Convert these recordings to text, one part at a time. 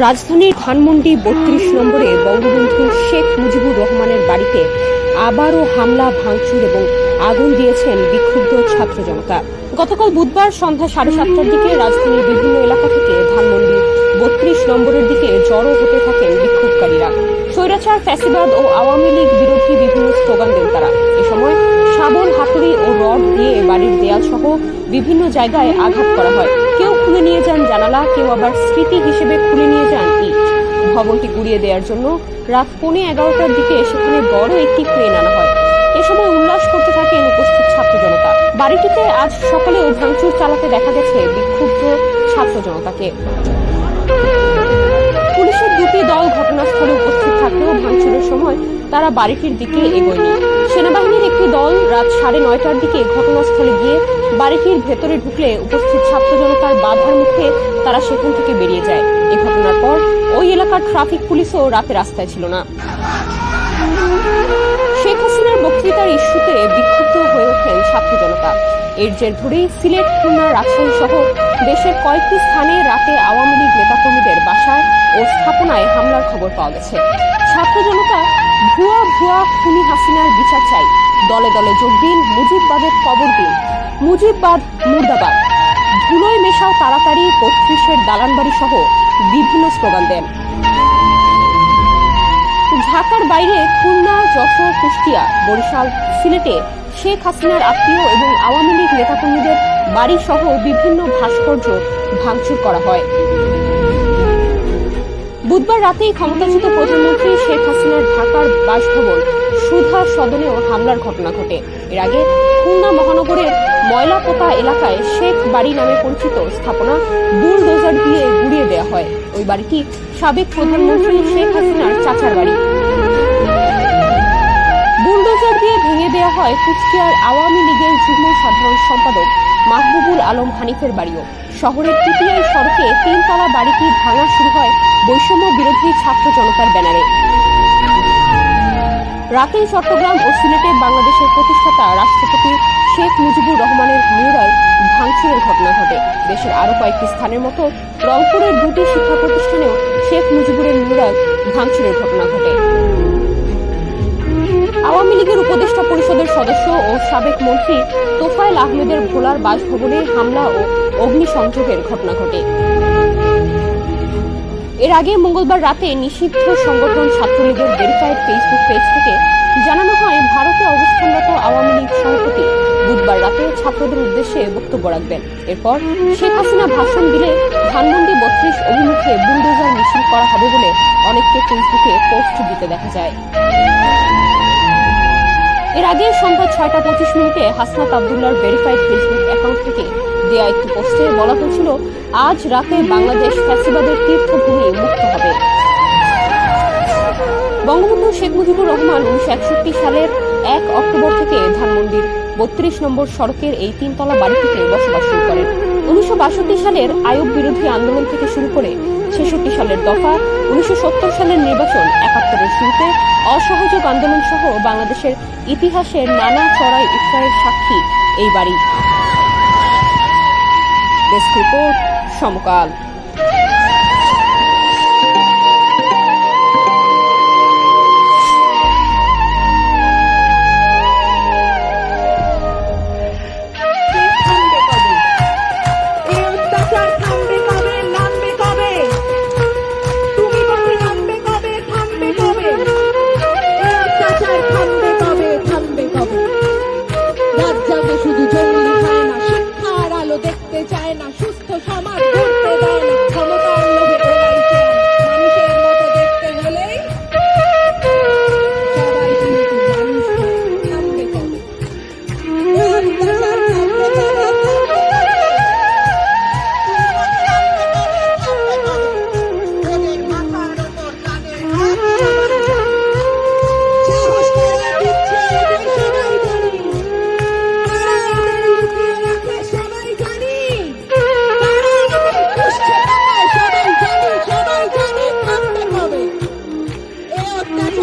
রাজধানীর ধানমন্ডি বত্রিশ নম্বরে বঙ্গবন্ধু শেখ মুজিবুর রহমানের বাড়িতে আবারও হামলা, ভাঙচুর এবং আগুন দিয়েছেন বিক্ষুব্ধ ছাত্র জনতা। গতকাল বুধবার সন্ধ্যা সাড়ে সাতটার দিকে রাজধানীর বিভিন্ন এলাকা থেকে ধানমন্ডি বত্রিশ নম্বরের দিকে জড়ো হতে থাকেন বিক্ষোভকারীরা। স্বৈরাচার, ফ্যাসিবাদ ও আওয়ামী লীগ বিরোধী বিভিন্ন স্লোগান দেন তারা। এ সময় রড দিয়ে বাড়ির দেয়াল সহ বিভিন্ন জায়গায় আঘাত করা হয়। কেউ খুলে নিয়ে যান জানালা, কেউ আবার স্মৃতি হিসেবে খুলে নিয়ে যান ইট। ভবনটি গুড়িয়ে দেওয়ার জন্য রাত পৌনে এগারোটার দিকে সেখানে বড় একটি ক্রেন আনা হয়। এ সময় উল্লাস করতে থাকেন উপস্থিত ছাত্র জনতা। বাড়িটিতে আজ সকালেও ভাঙচুর চালাতে দেখা গেছে বিক্ষুব্ধ ছাত্র জনতাকে। সময় তারা বাড়িটির দিকে এগোয়নি। সেনাবাহিনীর একটি দল রাত সাড়ে নয়টার দিকে ঘটনাস্থলে গিয়ে বাড়িটির ভেতরে ঢুকলে উপস্থিত ছাত্র জনতার বাধার মুখে তারা সেখান থেকে বেরিয়ে যায়। এ ঘটনার পর ওই এলাকার ট্রাফিক পুলিশও রাতে রাস্তায় ছিল না। শেখ হাসিনার বক্তৃতার ইস্যুতে বিক্ষুব্ধ হয়ে ওঠেন ছাত্র জনতা। এর জের ধরেই সিলেট, খুলনা, রাজশাহী সহ দেশের কয়েকটি স্থানে রাতে আওয়ামী লীগ নেতাকর্মীদের বাসায় ও স্থাপনায় হামলার খবর পাওয়া গেছে। ছাত্র জনতা ভুয়া ভুয়া খুনি হাসিনার বিচার চাই। দলে দলে যোগ দিন, মুজিববাদের কবর দিন। মুজিববাদ মুর্দাবাদ। ধুলোয় মেশাও তাড়াতাড়ি বত্রিশের দালানবাড়ি সহ বিভিন্ন স্লোগান দেন। ঢাকার বাইরে খুলনা, যশোর কুষ্টিয়া বরিশাল সিলেটে শেখ হাসিনার আত্মীয় এবং আওয়ামী লীগ নেতাকর্মীদের বাড়ি সহ বিভিন্ন ভাস্কর্য ভাঙচুর করা হয়। বুধবার রাতেই ক্ষমতাচ্যুত প্রধানমন্ত্রী শেখ হাসিনার ঢাকার বাসভবন সুধা সদনেও হামলার ঘটনা ঘটে। এর আগে খুলনা মহানগরের ময়লাপোতা এলাকায় শেখ বাড়ি নামে পরিচিত স্থাপনা বুলডোজার দিয়ে গুড়িয়ে দেওয়া হয়। ওই বাড়িটি সাবেক প্রধানমন্ত্রী শেখ হাসিনার চাচার বাড়ি। বুলডোজার দিয়ে ভেঙে দেওয়া হয় কুষ্টিয়ার আওয়ামী লীগের যুগ্ম সাধারণ সম্পাদক মাহবুবুল আলম হানিফের বাড়িও। শহরের টিটিআই সড়কে তিনতলা বাড়িটি ভাঙা শুরু হয় বৈষম্য বিরোধী ছাত্র জনতার ব্যানারে। রাতেই চট্টগ্রাম ও সিলেটে বাংলাদেশের প্রতিষ্ঠাতা রাষ্ট্রপতি শেখ মুজিবুর রহমানের মিউরাল ভাঙচুরের ঘটনা ঘটে। দেশের আরও কয়েকটি স্থানের মতো রংপুরের দুটি শিক্ষা প্রতিষ্ঠানেও শেখ মুজিবুরের মিউরাল ভাঙচুরের ঘটনা ঘটে। লীগের উপদেষ্টা পরিষদের সদস্য ও সাবেক মন্ত্রী তোফায়েল আহমেদের ভোলার বাসভবনে হামলা ও অগ্নিসংযোগের ঘটনা ঘটে। এর আগে মঙ্গলবার রাতে নিষিদ্ধ সংগঠন ছাত্রলীগের ভেরিফাইড ফেসবুক পেজ থেকে জানানো হয়, ভারতে অবস্থানরত আওয়ামী লীগ সভাপতি বুধবার রাতে ছাত্রদের উদ্দেশ্যে বক্তব্য রাখবেন। এরপর শেখ হাসিনা ভাষণ দিলে ধানমন্ডি বত্রিশ অভিমুখে বুলডোজার মিছিল করা হবে বলে অনেককে ফেসবুকে পোস্ট দিতে দেখা যায়। এর আগে সন্ধ্যা ছয়টা পঁচিশ মিনিটে হাসনাত আবদুল্লার ভেরিফাইড ফেসবুক অ্যাকাউন্ট থেকে দেয়া একটি পোস্টে বলা হয়েছিল, আজ রাতে বাংলাদেশ ফ্যাসিবাদের তীর্থভূমি মুক্ত হবে। বঙ্গবন্ধু শেখ মুজিবুর রহমান উনিশশো একষট্টি সালের এক অক্টোবর থেকে ধানমন্ডির বত্রিশ নম্বর সড়কের এই তিনতলা বাড়িটিতে বসবাস শুরু করেন। উনিশশো বাষট্টি সালের আয়োগ বিরোধী আন্দোলন থেকে শুরু করে ছেষট্টি সালের দফা, উনিশশো সত্তর সালের নির্বাচন একাত্তরের শুরুতে অসহযোগ আন্দোলন সহ বাংলাদেশের ইতিহাসের নানা চড়াই উৎসাহের সাক্ষী এই বাড়ি। রিপোর্ট সমকাল। Mm-hmm.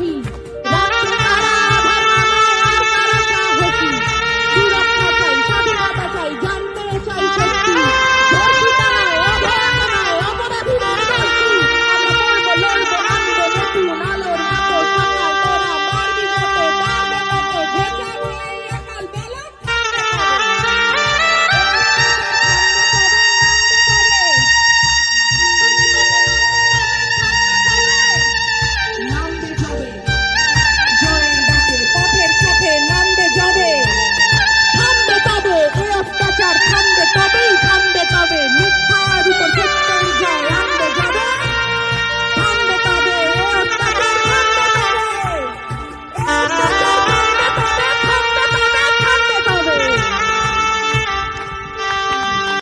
She.